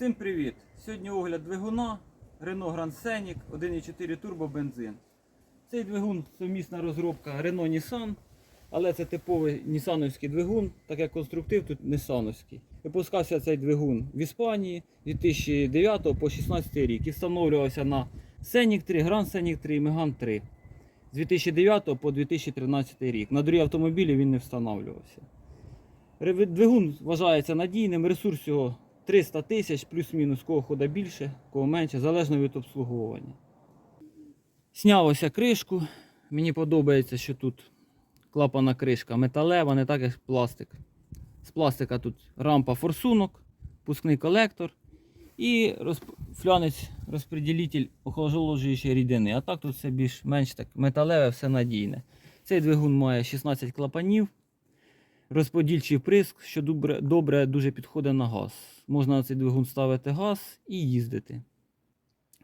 Всім привіт! Сьогодні огляд двигуна Renault Grand Scenic 1.4 турбо бензин. Цей двигун сумісна розробка Renault Nissan, але це типовий нісановський двигун, так як конструктив тут нісановський. Випускався цей двигун в Іспанії 2009 по 2016 рік і встановлювався на Scenic 3, Grand Scenic 3 і Megane 3 з 2009 по 2013 рік. На дорогі автомобілі він не встановлювався. Двигун вважається надійним, ресурс його 300 тисяч, плюс-мінус, кого хода більше, кого менше, залежно від обслуговування. Сняв ось я кришку. Мені подобається, що тут клапана кришка металева, не так як пластик. З пластика тут рампа форсунок, пускний колектор і розп... флянець розподілитель охолоджуючої рідини. А так тут все більш-менш так металеве, все надійне. Цей двигун має 16 клапанів. Розподільчий приск, що добре, добре дуже підходить на газ. Можна на цей двигун ставити газ і їздити.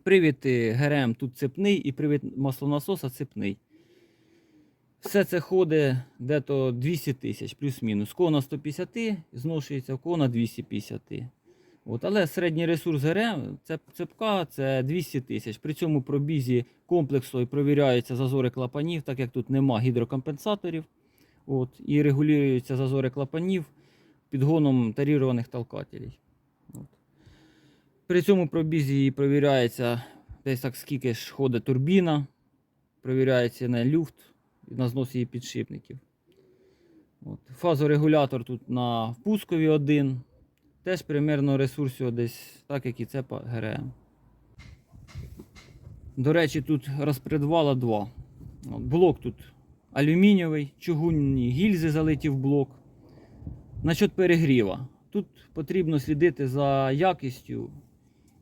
Привід е, ГРМ тут цепний і привід маслонасоса цепний. Все це ходить дето 200 тисяч плюс-мінус. Кого на 150 зношується, в кого на 250. От, але середній ресурс ГРМ це цепка це 200 тисяч. При цьому пробізі комплексу і провіряються зазори клапанів, так як тут нема гідрокомпенсаторів. От, і регулюються зазори клапанів підгоном тарірованих толкателей. При цьому пробізі провіряється десь так скільки ж ходить турбіна, провіряється на люфт, на знос її підшипників. От. Фазорегулятор тут на впускові один. Теж примерно ресурс десь так, як і це по ГРМ. До речі, тут розпредвала 2. От, блок тут алюмінієвий, чугунні гільзи залиті в блок. Насчет перегріва. Тут потрібно слідити за якістю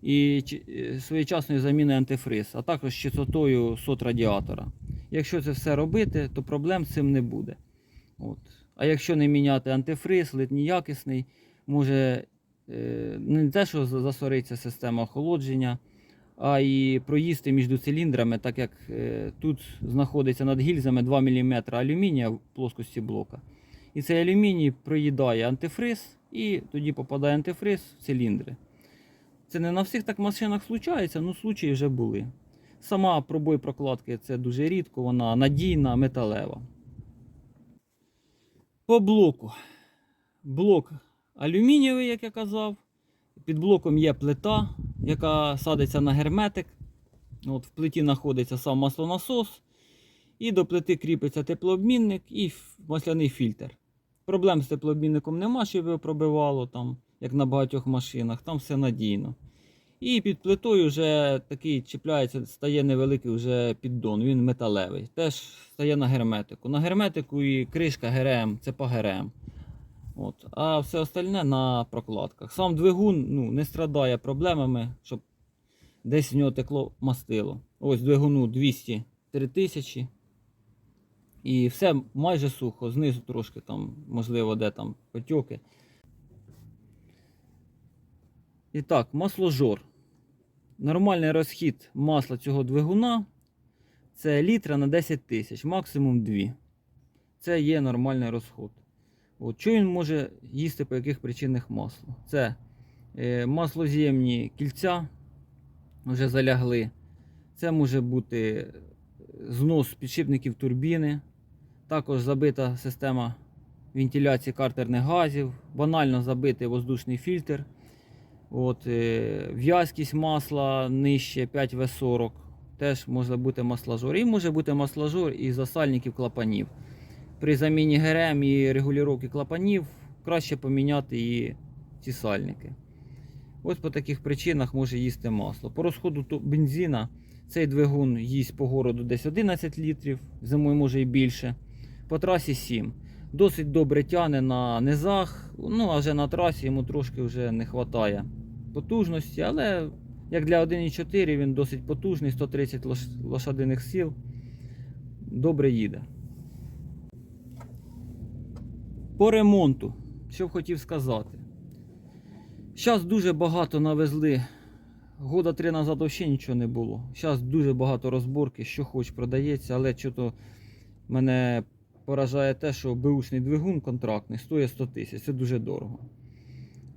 і е, своєчасною заміною антифриз, а також частотою сот радіатора. Якщо це все робити, то проблем з цим не буде. От. А якщо не міняти антифриз, лед неякісний, може е, не те, що засориться система охолодження, а і проїсти між циліндрами, так як е, тут знаходиться над гільзами 2 мм алюмінія в плоскості блока. І цей алюміній проїдає антифриз, і тоді попадає антифриз в циліндри. Це не на всіх так машинах случається, але случаї вже були. Сама пробой прокладки це дуже рідко, вона надійна, металева. По блоку. Блок алюмінієвий, як я казав. Під блоком є плита, яка садиться на герметик. От В плиті знаходиться сам маслонасос. І до плити кріпиться теплообмінник і масляний фільтр. Проблем з теплообмінником нема, щоб його пробивало, там, як на багатьох машинах, там все надійно. І під плитою вже такий чіпляється, стає невеликий вже піддон, він металевий. Теж стає на герметику. На герметику і кришка ГРМ, це по ГРМ. От. А все остальне на прокладках. Сам двигун ну, не страдає проблемами, щоб десь в нього текло мастило. Ось двигуну 203 тисячі. І все майже сухо, знизу трошки там, можливо, де там потьоки. І так, масложор. Нормальний розхід масла цього двигуна це літра на 10 тисяч, максимум 2. Це є нормальний розход. От, що він може їсти по яких причинах масло? Це е, маслоз'ємні кільця вже залягли. Це може бути знос підшипників турбіни, також забита система вентиляції картерних газів, банально забитий воздушний фільтр. От, е, в'язкість масла нижче 5В40. Теж може бути масложор. І може бути масложор із засальників клапанів. При заміні ГРМ і регулювання клапанів краще поміняти і ці сальники. Ось по таких причинах може їсти масло. По розходу бензина цей двигун їсть по городу десь 11 літрів, зимою може і більше. По трасі 7. Досить добре тяне на низах, ну а вже на трасі йому трошки вже не вистачає потужності, але як для 1.4 він досить потужний, 130 лошадиних сил. Добре їде. По ремонту, що б хотів сказати. Зараз дуже багато навезли. Года три назад взагалі нічого не було. Зараз дуже багато розборки, що хоч продається, але що-то мене поражає те, що беушний двигун контрактний стоїть 100 тисяч. Це дуже дорого.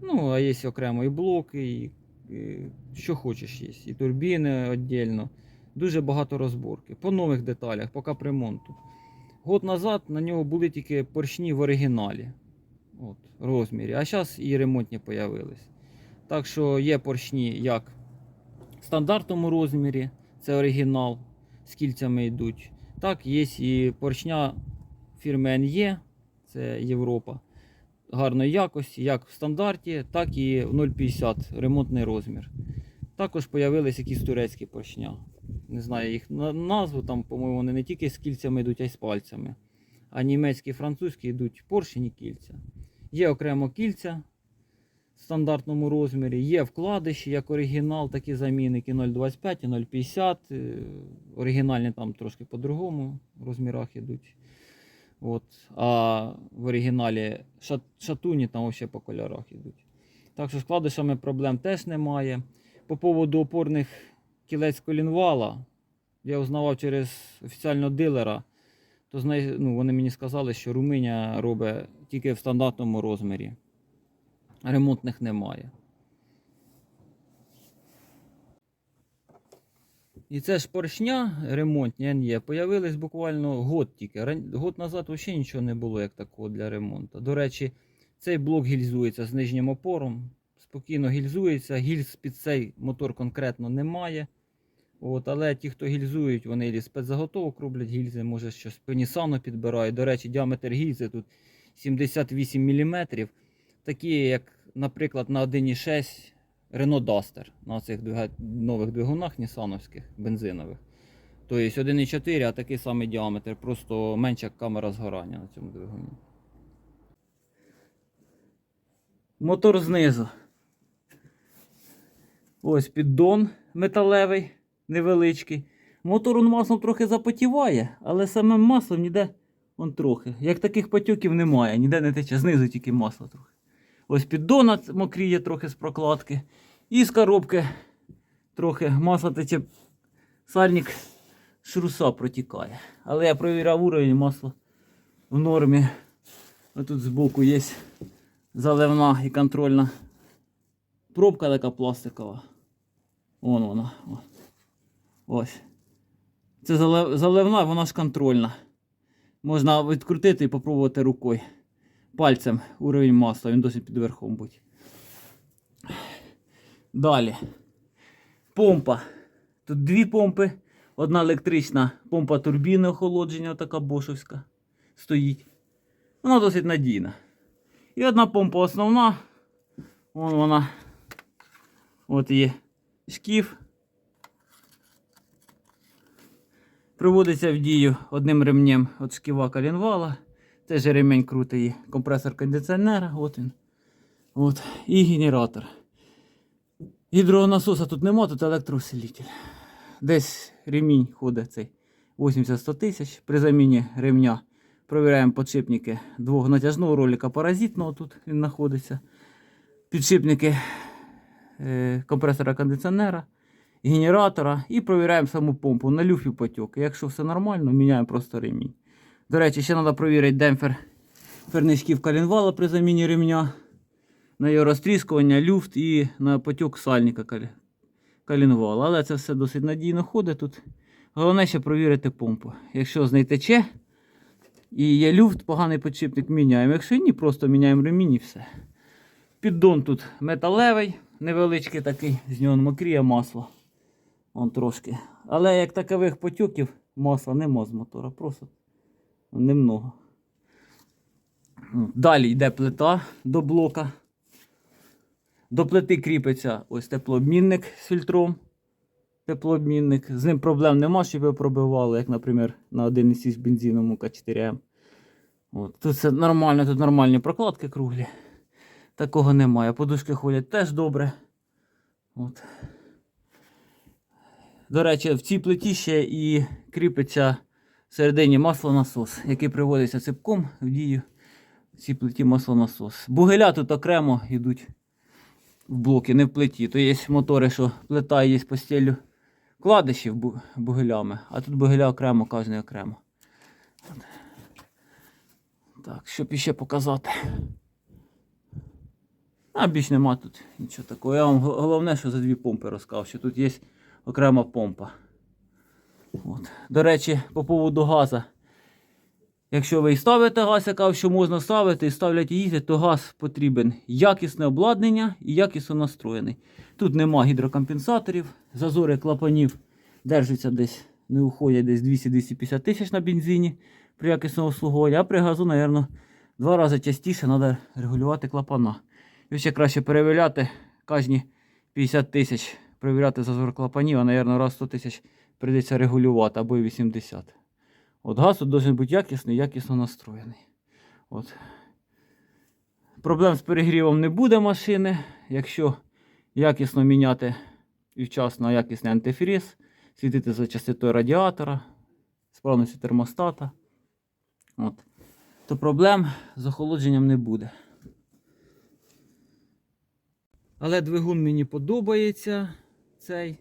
Ну, а є окремо і блоки, і е, що хочеш є. І турбіни віддільно. Дуже багато розборки. По нових деталях, по капремонту. Год назад на нього були тільки поршні в оригіналі. От, розмірі. А зараз і ремонтні появились. Так що є поршні як в стандартному розмірі, це оригінал, з кільцями йдуть. Так, є і поршня фірми NE, це Європа. Гарної якості, як в стандарті, так і в 0,50 ремонтний розмір. Також появились якісь турецькі поршня. Не знаю їх назву, там, по-моєму, вони не тільки з кільцями йдуть, а й з пальцями. А німецькі, і французькі йдуть поршень і кільця. Є окремо кільця в стандартному розмірі, є вкладиші, як оригінал, такі замінники 0,25 і 0,50. Е, Оригінальні там трошки по-другому розмірах йдуть. От. А в оригіналі шат, шатуні там взагалі по кольорах йдуть. Так що з вкладишами проблем теж немає. По поводу опорних кілець колінвала, я узнавав через офіціального дилера, то ну, вони мені сказали, що Румунія робить тільки в стандартному розмірі. Ремонтних немає. І це ж поршня ремонтні НЄ появились буквально год тільки. Год назад взагалі нічого не було як такого для ремонту. До речі, цей блок гільзується з нижнім опором. Спокійно гільзується. Гільз під цей мотор конкретно немає. От, але ті, хто гільзують, вони і спецзаготовок роблять гільзи, може щось по Нісану підбирають. До речі, діаметр гільзи тут 78 мм. Такі, як, наприклад, на 1,6 Renault Duster на цих нових двигунах нісановських бензинових. Тобто 1,4, а такий самий діаметр, просто менша камера згорання на цьому двигуні. Мотор знизу. Ось піддон металевий, невеличкий. Мотор он маслом трохи запотіває, але самим маслом ніде он трохи. Як таких потьоків немає, ніде не тече, знизу тільки масло трохи. Ось піддона мокріє трохи з прокладки. І з коробки трохи масло тече. Сальник шруса протікає. Але я провіряв уровень масла в нормі. Ось тут збоку є заливна і контрольна пробка така пластикова. Вон вона. Ось. Це залив- заливна, вона ж контрольна. Можна відкрутити і попробувати рукою. Пальцем уровень масла, він досить під верхом будь. Далі. Помпа. Тут дві помпи. Одна електрична помпа турбіни охолодження, така бошовська. Стоїть. Вона досить надійна. І одна помпа основна. Вон вона. От є шкіф. Приводиться в дію одним ремнем від шківа коленвала. Теж ремень крутий. Компресор кондиціонера. От він. От. І генератор. Гідронасоса тут нема, тут електроусилитель. Десь ремінь ходить цей 80-100 тисяч. При заміні ремня провіряємо підшипники двохнатяжного ролика паразитного. Тут він знаходиться. Підшипники е, компресора кондиціонера, генератора і провіряємо саму помпу на люф і потік. Якщо все нормально, міняємо просто ремінь. До речі, ще треба провірити демпфер ферничків коленвала при заміні ремня, на його розтріскування, люфт і на потік сальника кал- коленвала. Але це все досить надійно ходить тут. Головне ще провірити помпу. Якщо з і є люфт, поганий підшипник міняємо. Якщо ні, просто міняємо ремінь і все. Піддон тут металевий, невеличкий такий, з нього мокріє масло. Вон трошки. Але як такових потюків масла нема з мотора, просто немного. Далі йде плита до блока. До плити кріпиться ось теплообмінник з фільтром. Теплообмінник. З ним проблем нема, щоб його пробивали, як, наприклад, на 1,6 бензиновому К4М. От. Тут все нормально, тут нормальні прокладки круглі. Такого немає. Подушки ходять теж добре. От. До речі, в цій плиті ще і кріпиться всередині маслонасос, який приводиться ципком в дію. Цій плиті маслонасос. Бугеля тут окремо йдуть в блоки, не в плиті. То є мотори, що плита є постілю кладищів бу- бугелями, а тут бугеля окремо, кожен окремо. Так, щоб іще показати. А більш нема тут нічого такого. Я вам головне, що за дві помпи розказав, що тут є окрема помпа. От. До речі, по поводу газа. Якщо ви ставите газ, я кажу, що можна ставити і ставлять і то газ потрібен якісне обладнання і якісно настроєний. Тут нема гідрокомпенсаторів, зазори клапанів держаться десь, не уходять десь 200-250 тисяч на бензині при якісному обслуговуванні, а при газу, мабуть, два рази частіше треба регулювати клапана. І ще краще перевіряти кожні 50 тисяч перевіряти зазор клапанів, а, мабуть, раз 100 тисяч прийдеться регулювати або й 80. От газ тут має бути якісний, якісно настроєний. От. Проблем з перегрівом не буде машини, якщо якісно міняти і вчасно якісний антифріз, слідити за частотою радіатора, справності термостата. От. То проблем з охолодженням не буде. Але двигун мені подобається цей.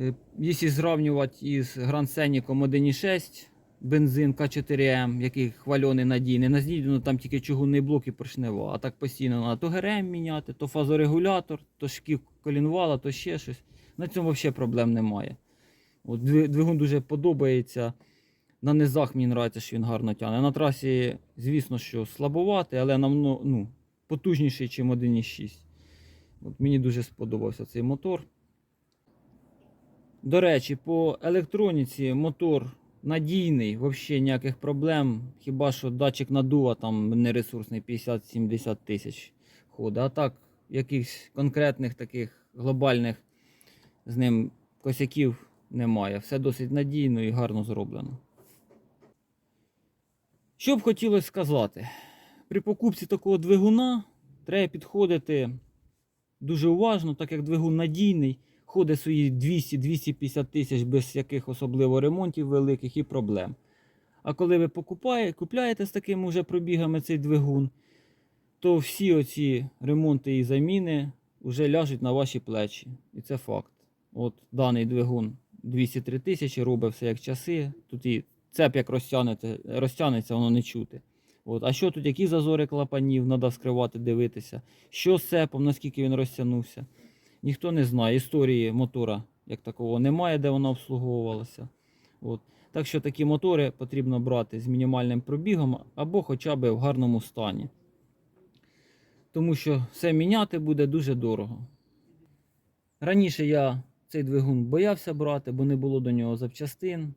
Е, Якщо зрівнювати із Grand Scenic 1.6 бензин К4М, який хвальоний надійний, надійно там тільки чугунний блок і поршнева, а так постійно треба то ГРМ міняти, то фазорегулятор, то шків колінвала, то ще щось. На цьому взагалі проблем немає. От, двигун дуже подобається. На низах мені подобається, що він гарно тягне. На трасі, звісно, що слабоватий, але намно, ну, потужніший, ніж 1.6. От мені дуже сподобався цей мотор. До речі, по електроніці мотор надійний, взагалі ніяких проблем. Хіба що датчик надува там нересурсний 50-70 тисяч ходить. А так, якихось конкретних таких глобальних з ним косяків немає. Все досить надійно і гарно зроблено. Що б хотілося сказати? При покупці такого двигуна треба підходити дуже уважно, так як двигун надійний, ходить свої 200-250 тисяч без яких особливо ремонтів великих і проблем. А коли ви покупає, купляєте з такими вже пробігами цей двигун, то всі оці ремонти і заміни вже ляжуть на ваші плечі. І це факт. От даний двигун 203 тисячі, робить все як часи. Тут і цеп як розтягнеться, воно не чути. От. А що тут, які зазори клапанів, треба скривати, дивитися. Що з цепом, наскільки він розтягнувся. Ніхто не знає. Історії мотора як такого немає, де вона обслуговувалася. От. Так що такі мотори потрібно брати з мінімальним пробігом або хоча б в гарному стані. Тому що все міняти буде дуже дорого. Раніше я цей двигун боявся брати, бо не було до нього запчастин.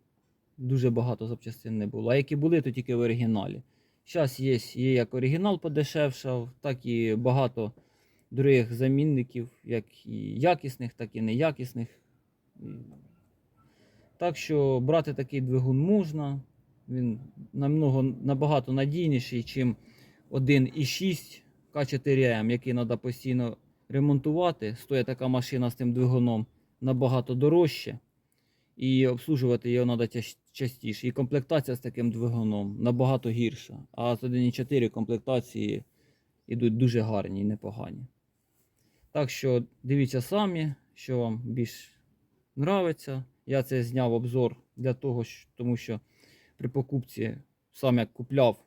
Дуже багато запчастин не було. А які були, то тільки в оригіналі. Зараз є, є як оригінал подешевшав, так і багато других замінників, як і якісних, так і неякісних. Так що брати такий двигун можна. Він намного, набагато надійніший, ніж 1,6 К4М, який треба постійно ремонтувати. Стоїть така машина з тим двигуном набагато дорожче. І обслужувати його треба частіше. І комплектація з таким двигуном набагато гірша. А з 1.4 комплектації йдуть дуже гарні і непогані. Так що дивіться самі, що вам більш нравиться. Я це зняв обзор для того, тому що при покупці, сам як купляв,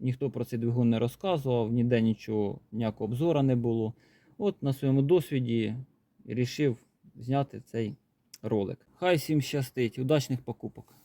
ніхто про цей двигун не розказував, ніде нічого, ніякого обзора не було. От на своєму досвіді вирішив зняти цей ролик. Хай всім щастить, удачних покупок!